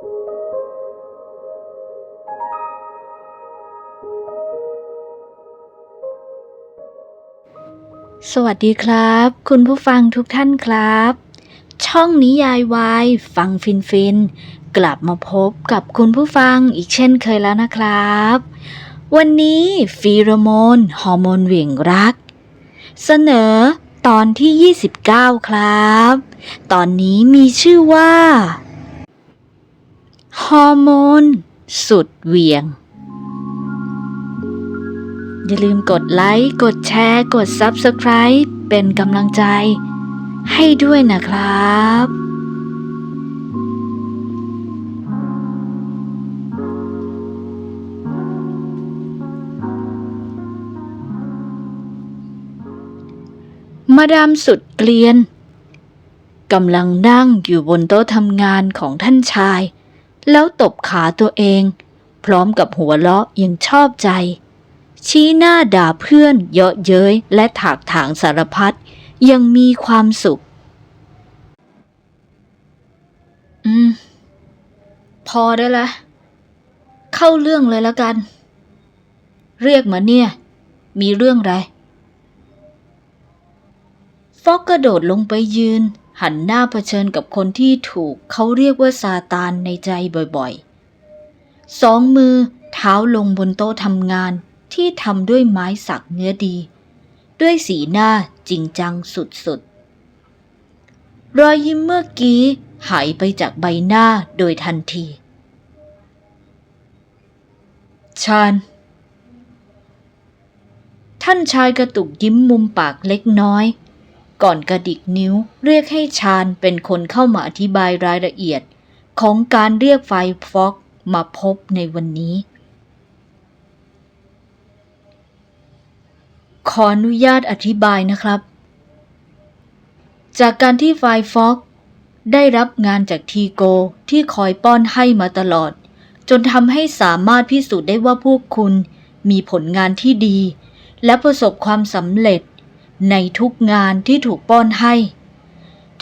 สวัสดีครับ คุณผู้ฟังทุกท่านครับ ช่องนิยายวายฟังฟินฟิน กลับมาพบกับคุณผู้ฟังอีกเช่นเคยแล้วนะครับ วันนี้ฟีโรโมนฮอร์โมนเหวี่ยงรัก เสนอตอนที่ 29 ครับ ตอนนี้มีชื่อว่า ฮอร์โมน สุดเวียง อย่าลืมกดไลค์ กดแชร์ กด Subscribe เป็นกำลังใจ ให้ด้วยนะครับมาดามสุดเกลียนกำลังนั่งอยู่บนโต๊ะทำงานของท่านชาย แล้วตบขาตัวเอง พร้อมกับหัวเราะยังชอบใจ ชี้หน้าด่าเพื่อนเยาะเย้ยและถากถางสารพัดยังมีความสุข อืม พอได้ละ เข้าเรื่องเลยแล้วกัน เรียกมาเนี่ย มีเรื่องอะไรฟอกกระโดดลงไปยืน หันหน้าเผชิญกับคนที่ถูกเขาเรียกว่าซาตานในใจบ่อยๆ สองมือเท้าลงบนโต๊ะทำงานที่ทำด้วยไม้สักเนื้อดี ด้วยสีหน้าจริงจังสุดๆ รอยยิ้มเมื่อกี้หายไปจากใบหน้าโดยทันที ชาญท่านชายกระตุกยิ้มมุมปากเล็กน้อย ก่อนกระดิกนิ้วเรียกให้ชาญเป็นคนเข้ามาอธิบายรายละเอียด ของการเรียกไฟฟอกมาพบในวันนี้ ขออนุญาตอธิบายนะครับ จากการที่ไฟฟอกได้รับงานจากทีโกที่คอยป้อนให้มาตลอด จนทำให้สามารถพิสูจน์ได้ว่าพวกคุณมีผลงานที่ดี และประสบความสำเร็จ ในทุกงานที่ถูกป้อนให้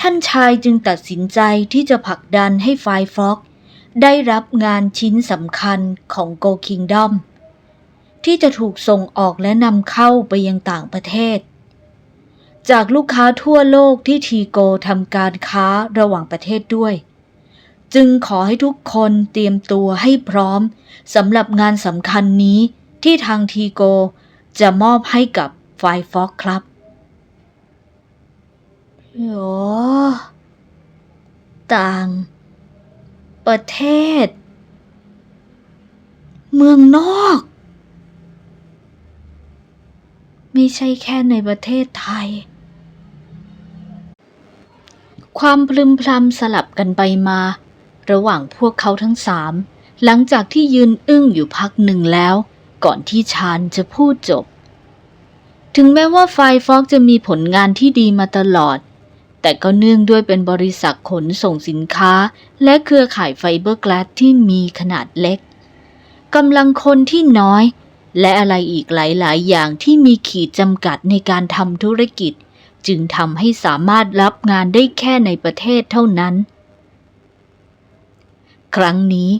ท่านชายจึงตัดสินใจที่จะผลักดันให้ไฟฟอก ได้รับงานชิ้นสำคัญของโกคิงดอมที่จะถูกส่งออกและนำเข้าไปยังต่างประเทศ จากลูกค้าทั่วโลกที่ทีโกทำการค้าระหว่างประเทศด้วย จึงขอให้ทุกคนเตรียมตัวให้พร้อมสำหรับงานสำคัญนี้ที่ทางทีโกจะมอบให้กับไฟฟอกครับ โยต่าง ประเทศ เมืองนอก ไม่ใช่แค่ในประเทศไทย ความพลึมพลำสลับกันไปมา ระหว่างพวกเขาทั้งสาม หลังจากที่ยืนอึ้งอยู่พักหนึ่งแล้ว ก่อนที่ชาญจะพูดจบถึงแม้ว่าไฟฟอกจะมีผลงานที่ดีมาตลอด แต่ก็เนื่องด้วยเป็นบริษัทขนส่งสินค้า และเครือข่ายไฟเบอร์แกลสที่มีขนาดเล็กกำลังคนที่น้อย และอะไรอีกหลาย ๆ อย่างที่มีขีดจำกัดในการทำธุรกิจ จึงทำให้สามารถรับงานได้แค่ในประเทศเท่านั้น ครั้งนี้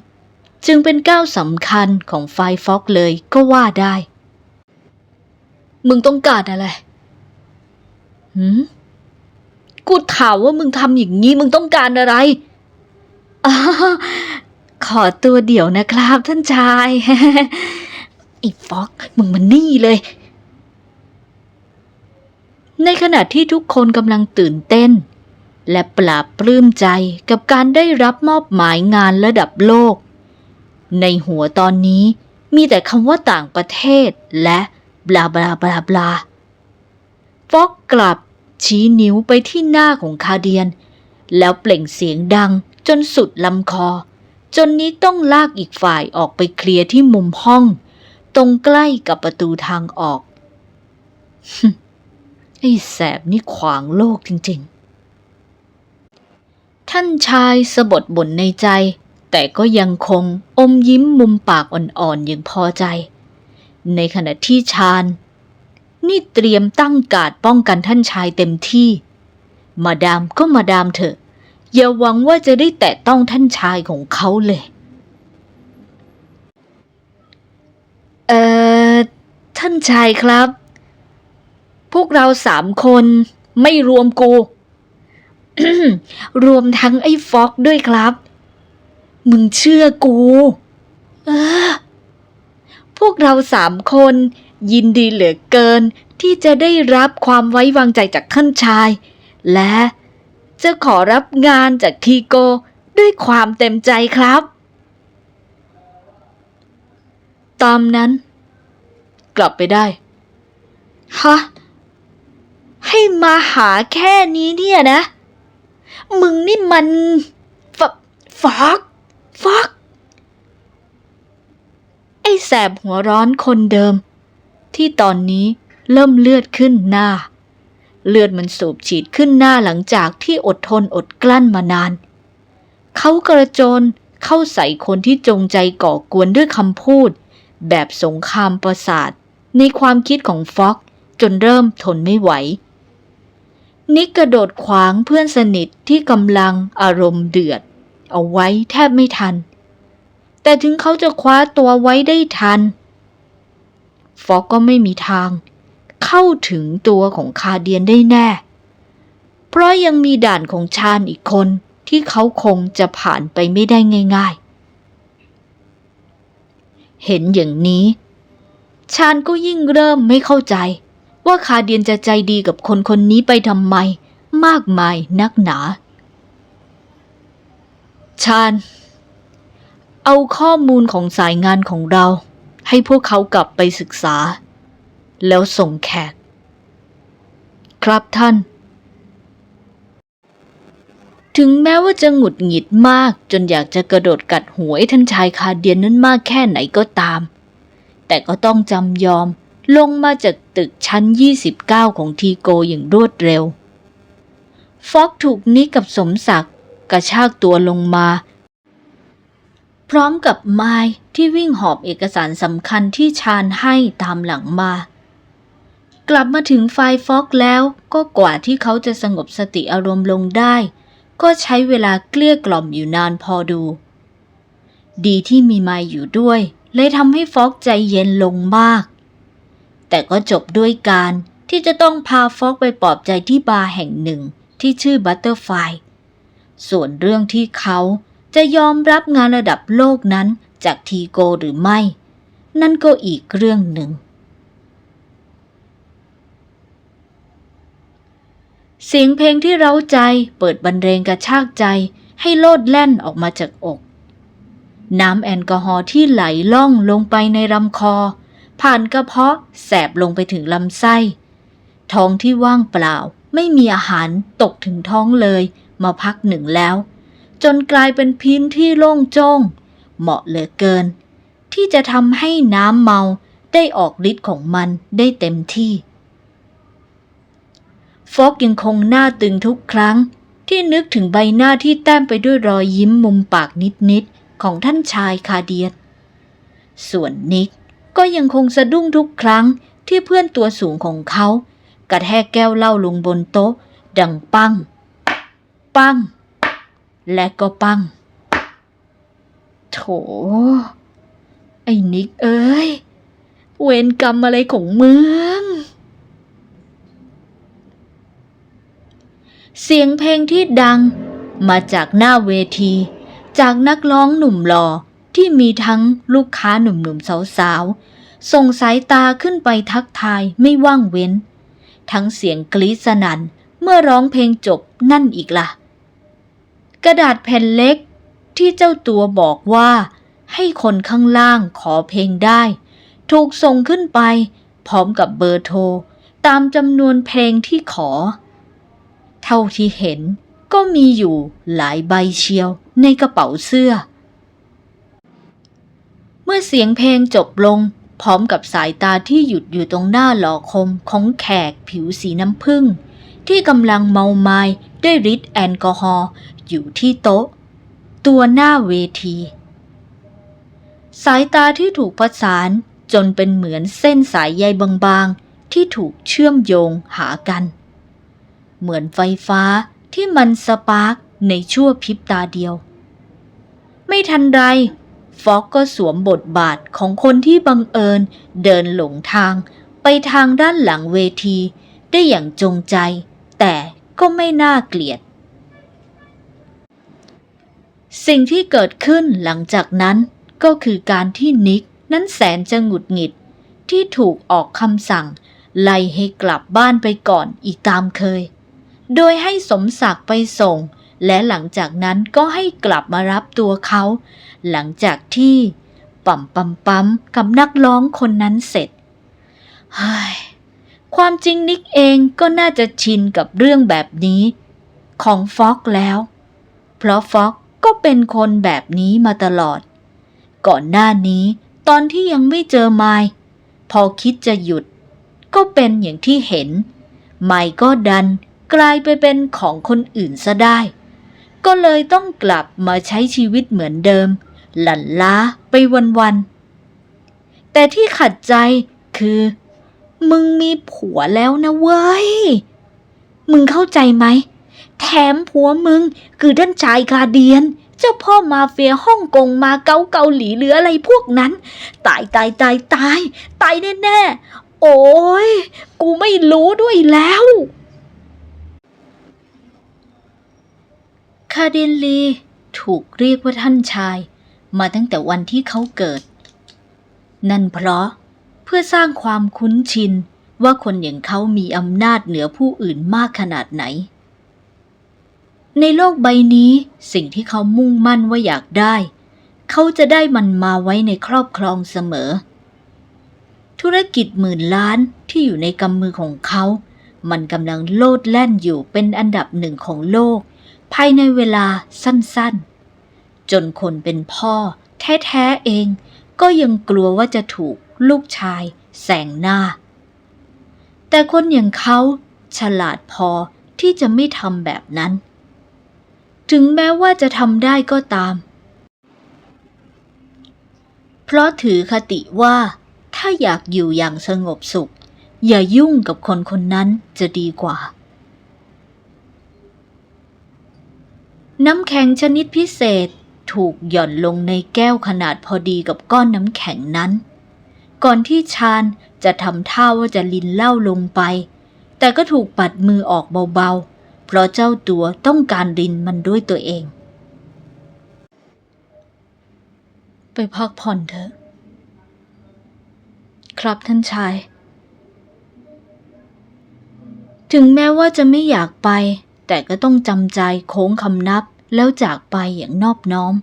จึงเป็นก้าวสำคัญของไฟฟอกเลยก็ว่าได้ มึงต้องการอะไรหืม กูถามว่ามึงทำอย่างนี้มึงต้องการอะไรอขอตัวเดี่ยวนะครับท่านชายไอ้ฟอกมึงมันนี่เลย ในขณะที่ทุกคนกำลังตื่นเต้น และปลาบปลื้มใจกับการได้รับมอบหมายงานระดับโลก ในหัวตอนนี้มีแต่คำว่าต่างประเทศและบลาบลาบลาบลาฟอกกลับ ชี้นิ้วไปที่หน้าของคาเดียน แล้วเปล่งเสียงดังจนสุดลำคอ จนนี้ต้องลากอีกฝ่ายออกไปเคลียร์ที่มุมห้อง ตรงใกล้กับประตูทางออกไอ้แสบนี่ขวางโลกจริงๆ ท่านชายสะบดบ่นในใจ แต่ก็ยังคงอมยิ้มมุมปากอ่อนๆอย่างพอใจ ในขณะที่ชาญ นี่เตรียมตั้งการดป้องกันท่านชายเต็มที่ มาดามก็มาดามเถอะ อย่าหวังว่าจะได้แตะต้องท่านชายของเขาเลย เอ่อ ท่านชายครับ พวกเราสามคนไม่รวมกู รวมทั้งไอ้ฟอกด้วยครับ มึงเชื่อกู เออ พวกเราสามคน ยินดีเหลือเกินที่จะได้รับความไว้วางใจจากท่านชาย และจะขอรับงานจากทีโกด้วยความเต็มใจครับ ตามนั้น กลับไปได้ ฮะ ให้มาหาแค่นี้เนี่ยนะ มึงนี่มันฟฟอกฟอกไอ้แสบหัวร้อนคนเดิม ที่ตอนนี้เริ่มเลือดขึ้นหน้า เลือดมันสูบฉีดขึ้นหน้าหลังจากที่อดทนอดกลั้นมานาน เขากระโจนเข้าใส่คนที่จงใจก่อกวนด้วยคำพูด แบบสงครามประสาท ในความคิดของฟ็อกจนเริ่มทนไม่ไหว นิกกระโดดขวางเพื่อนสนิทที่กำลังอารมณ์เดือด เอาไว้แทบไม่ทัน แต่ถึงเขาจะคว้าตัวไว้ได้ทัน ฟอกก็ไม่มีทาง เข้าถึงตัวของคาเดียนได้แน่ เพราะยังมีด่านของชาญอีกคนที่เขาคงจะผ่านไปไม่ได้ง่าย ๆ เห็นอย่างนี้ ชาญก็ยิ่งเริ่มไม่เข้าใจ ว่าคาเดียนจะใจดีกับคนคนนี้ไปทำไม มากมายนักหนา ชาญ เอาข้อมูลของสายงานของเรา ให้พวกเขากลับไปศึกษา แล้วส่งแขก ครับท่าน ถึงแม้ว่าจะหงุดหงิดมากจนอยากจะกระโดดกัดหัวไอ้ท่านชายคาเดียนนั้นมากแค่ไหนก็ตาม แต่ก็ต้องจำยอมลงมาจากตึกชั้น 29 ของทีโกอย่างรวดเร็ว ฟอกถูกนิกกับสมศักดิ์กระชากตัวลงมา พร้อมกับไม้ ที่วิ่งหอบเอกสารสำคัญที่ชาญให้ตามหลังมา กลับมาถึงไฟฟอกแล้วก็กว่าที่เขาจะสงบสติอารมณ์ลงได้ ก็ใช้เวลาเกลี้ยกล่อมอยู่นานพอดู ดีที่มีไมอยู่ด้วย เลยทำให้ฟอกใจเย็นลงมาก แต่ก็จบด้วยการที่จะต้องพาฟอกไปปลอบใจที่บาร์แห่งหนึ่งที่ชื่อบัตเตอร์ไฟส่วนเรื่องที่เขาจะยอมรับงานระดับโลกนั้น จากทีโกหรือไม่ นั่นก็อีกเรื่องหนึ่ง เสียงเพลงที่เร้าใจเปิดบรรเลงกระชากใจให้โลดแล่นออกมาจากอก น้ำแอลกอฮอล์ที่ไหลล่องลงไปในลำคอ ผ่านกระเพาะแสบลงไปถึงลำไส้ท้องที่ว่างเปล่าไม่มีอาหารตกถึงท้องเลยมาพักหนึ่งแล้ว จนกลายเป็นพื้นที่โล่งโจ้ง เหมาะเหลือเกิน ที่จะทำให้น้ำเมาได้ออกฤทธิ์ของมันได้เต็มที่ ฟอกยังคงหน้าตึงทุกครั้งที่นึกถึงใบหน้าที่แต้มไปด้วยรอยยิ้มมุมปากนิดๆของท่านชายคาเดียนส่วนนิกก็ยังคงสะดุ้งทุกครั้งที่เพื่อนตัวสูงของเขา กระแทกแก้วเหล้าลงบนโต๊ะ ดังปัง ปัง และก็ปัง โถ ไอ้นิกเอ้ย เวรกรรมอะไรของมึง เสียงเพลงที่ดังมาจากหน้าเวที จากนักร้องหนุ่มหล่อที่มีทั้งลูกค้าหนุ่มๆสาวๆ ส่งสายตาขึ้นไปทักทายไม่ว่างเว้น ทั้งเสียงกรี๊ดสนั่นเมื่อร้องเพลงจบนั่นอีกละ่ะ กระดาษแผ่นเล็ก ที่เจ้าตัวบอกว่า ให้คนข้างล่างขอเพลงได้ ถูกส่งขึ้นไป พร้อมกับเบอร์โทร ตามจำนวนเพลงที่ขอ เท่าที่เห็นก็มีอยู่หลายใบเชียวในกระเป๋าเสื้อ เมื่อเสียงเพลงจบลง พร้อมกับสายตาที่หยุดอยู่ตรงหน้าหล่อคมของแขกผิวสีน้ำผึ้งที่กำลังเมาไม้ด้วยฤทธิ์แอลกอฮอล์อยู่ที่โต๊ะ ตัวหน้าเวที สายตาที่ถูกประสานจนเป็นเหมือนเส้นสายใยบางๆ ที่ถูกเชื่อมโยงหากัน เหมือนไฟฟ้าที่มันสปาร์กในชั่วพริบตาเดียว ไม่ทันไรฟอกก็สวมบทบาทของคนที่บังเอิญเดินหลงทางไปทางด้านหลังเวที ได้อย่างจงใจ แต่ก็ไม่น่าเกลียด สิ่งที่เกิดขึ้นหลังจากนั้นก็คือการที่นิกนั้นแสนจะหงุดหงิด ที่ถูกออกคำสั่ง ไล่ให้กลับบ้านไปก่อนอีกตามเคย โดยให้สมศักดิ์ไปส่ง และหลังจากนั้นก็ให้กลับมารับตัวเขา หลังจากที่ปั๊มปั๊มปั๊มกับนักร้องคนนั้นเสร็จเฮ้ยความจริงนิกเองก็น่าจะชินกับเรื่องแบบนี้ ของฟอกแล้ว เพราะฟอก ก็เป็นคนแบบนี้มาตลอด ก่อนหน้านี้ตอนที่ยังไม่เจอไมค์พอคิดจะหยุด ก็เป็นอย่างที่เห็น ไมค์ก็ดันกลายไปเป็นของคนอื่นซะได้ ก็เลยต้องกลับมาใช้ชีวิตเหมือนเดิม หลั่นล้าไปวันๆ แต่ที่ขัดใจคือ มึงมีผัวแล้วนะเว้ย มึงเข้าใจไหม แถมผัวมึง คือด้านชายกาเดียน เจ้าพ่อมาเฟียฮ่องกงมาเกาเกาหลีหรืออะไรพวกนั้น ตายตายตายตายตายแน่ๆ โอ้ยกูไม่รู้ด้วยแล้วคาเดนลีถูกเรียกว่าท่านชาย มาตั้งแต่วันที่เขาเกิด นั่นเพราะเพื่อสร้างความคุ้นชินว่าคนอย่างเขามีอำนาจเหนือผู้อื่นมากขนาดไหน ในโลกใบนี้สิ่งที่เขามุ่งมั่นว่าอยากได้ เขาจะได้มันมาไว้ในครอบครองเสมอ ธุรกิจหมื่นล้านที่อยู่ในกำมือของเขา มันกำลังโลดแล่นอยู่เป็นอันดับหนึ่งของโลก ภายในเวลาสั้นๆ จนคนเป็นพ่อ แท้ๆเอง ก็ยังกลัวว่าจะถูกลูกชาย แสงหน้า แต่คนอย่างเขาฉลาดพอที่จะไม่ทำแบบนั้น ถึงแม้ว่าจะทำได้ก็ตาม เพราะถือคติว่า ถ้าอยากอยู่อย่างสงบสุข อย่ายุ่งกับคนคนนั้นจะดีกว่า น้ำแข็งชนิดพิเศษถูกหย่อนลงในแก้วขนาดพอดีกับก้อนน้ำแข็งนั้น ก่อนที่ชาญจะทำท่าว่าจะลินเหล้าลงไป แต่ก็ถูกปัดมือออกเบาๆ เพราะเจ้าตัวต้องการรินมันด้วยตัวเอง ไปพักผ่อนเถอะ ครับท่านชาย ถึงแม้ว่าจะไม่อยากไป แต่ก็ต้องจำใจโค้งคำนับแล้วจากไปอย่างนอบน้อม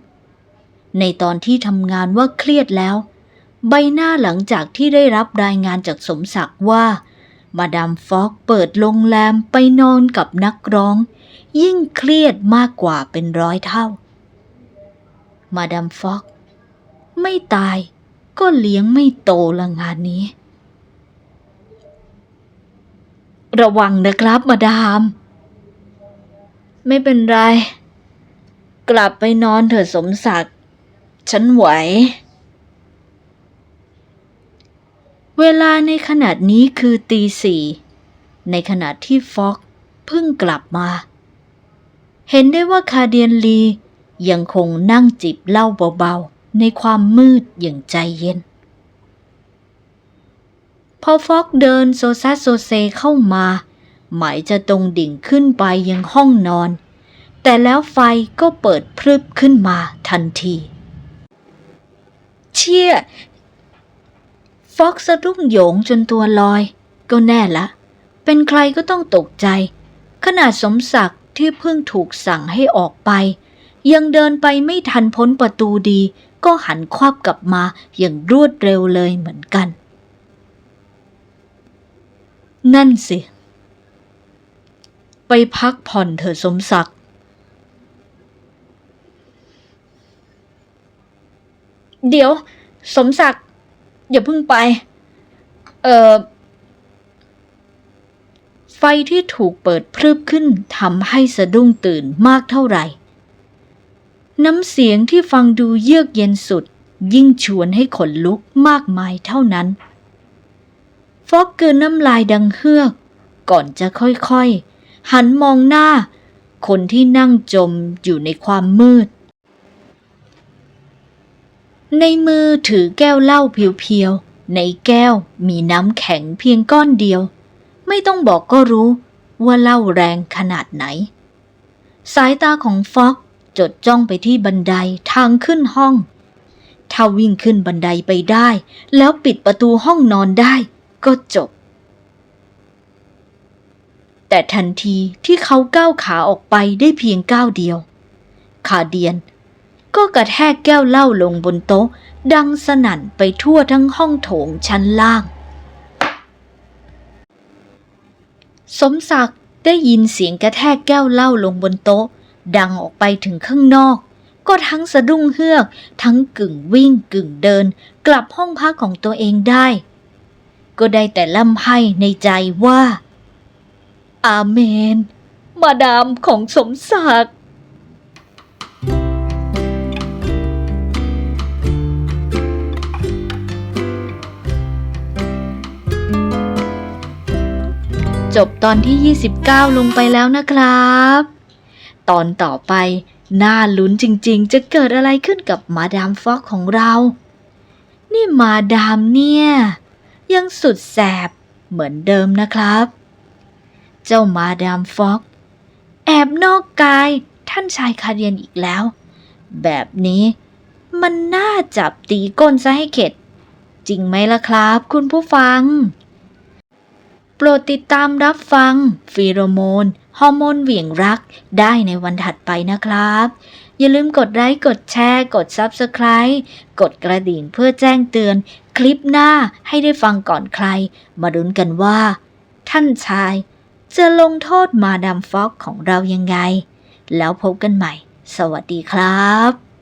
ในตอนที่ทำงานว่าเครียดแล้ว ใบหน้าหลังจากที่ได้รับรายงานจากสมศักดิ์ว่า มาดามฟอกเปิดโรงแรมไปนอนกับนักร้อง ยิ่งเครียดมากกว่าเป็นร้อยเท่า มาดามฟอก ไม่ตายก็เลี้ยงไม่โตละงานนี้ ระวังนะครับมาดาม ไม่เป็นไร กลับไปนอนเถอะสมศักดิ์ ฉันไหว เวลาในขนาดนี้คือตีสี่ในขณะที่ฟอกเพิ่งกลับมา เห็นได้ว่าคาเดียนลียังคงนั่งจิบเหล้าเบาๆ ในความมืดอย่างใจเย็น พอฟอกเดินโซซัสโซเซเข้ามา หมายจะตรงดิ่งขึ้นไปยังห้องนอน แต่แล้วไฟก็เปิดพรึบขึ้นมาทันที เชี่ย ฟอกสะดุ้งโหยงจนตัวลอย ก็แน่ละ เป็นใครก็ต้องตกใจ ขนาดสมศักดิ์ที่เพิ่งถูกสั่งให้ออกไป ยังเดินไปไม่ทันพ้นประตูดี ก็หันควับกลับมาอย่างรวดเร็วเลยเหมือนกัน นั่นสิ ไปพักผ่อนเถอะสมศักดิ์เดี๋ยว สมศักดิ์ อย่าเพิ่งไป เอ่อ ไฟที่ถูกเปิดพรึบขึ้นทำให้สะดุ้งตื่นมากเท่าไหร่ น้ำเสียงที่ฟังดูเยือกเย็นสุด ยิ่งชวนให้ขนลุกมากมายเท่านั้น ฟอกเกินน้ำลายดังเฮือก ก่อนจะค่อยๆ หันมองหน้า คนที่นั่งจมอยู่ในความมืด ในมือถือแก้วเหล้าเพียวๆ ในแก้วมีน้ำแข็งเพียงก้อนเดียว ไม่ต้องบอกก็รู้ว่าเหล้าแรงขนาดไหน สายตาของฟ็อกจดจ้องไปที่บันไดทางขึ้นห้อง ถ้าวิ่งขึ้นบันไดไปได้ แล้วปิดประตูห้องนอนได้ก็จบ แต่ทันทีที่เขาก้าวขาออกไปได้เพียงก้าวเดียว คาเดียน ก็กระแทกแก้วเหล้าลงบนโต๊ะ ดังสนั่นไปทั่วทั้งห้องโถงชั้นล่าง สมศักดิ์ได้ยินเสียงกระแทกแก้วเหล้าลงบนโต๊ะ ดังออกไปถึงข้างนอก ก็ทั้งสะดุ้งเฮือก ทั้งกึ่งวิ่งกึ่งเดิน กลับห้องพักของตัวเองได้ ก็ได้แต่ล่ำไห้ในใจว่า อาเมน มาดามของสมศักดิ์ จบตอนที่ 29 ลงไปแล้วนะครับ ตอนต่อไป น่าลุ้นจริงๆ จะเกิดอะไรขึ้นกับมาดามฟ็อกของเรา นี่มาดามเนี่ย ยังสุดแสบเหมือนเดิมนะครับ เจ้ามาดามฟ็อกแอบนอกกายท่านชายคาเดียนอีกแล้ว แบบนี้มันน่าจับตีก้นซะให้เข็ด จริงไหมล่ะครับ คุณผู้ฟัง โปรดติดตามรับฟัง ฟีโรโมน ฮอร์โมนเหวี่ยงรักได้ในวันถัดไปนะครับ อย่าลืมกดไลค์ กดแชร์ กด Subscribe กดกระดิ่งเพื่อแจ้งเตือน คลิปหน้าให้ได้ฟังก่อนใคร มาดุนกันว่า ท่านชาย จะลงโทษมาดามฟ็อกของเรายังไง แล้วพบกันใหม่ สวัสดีครับ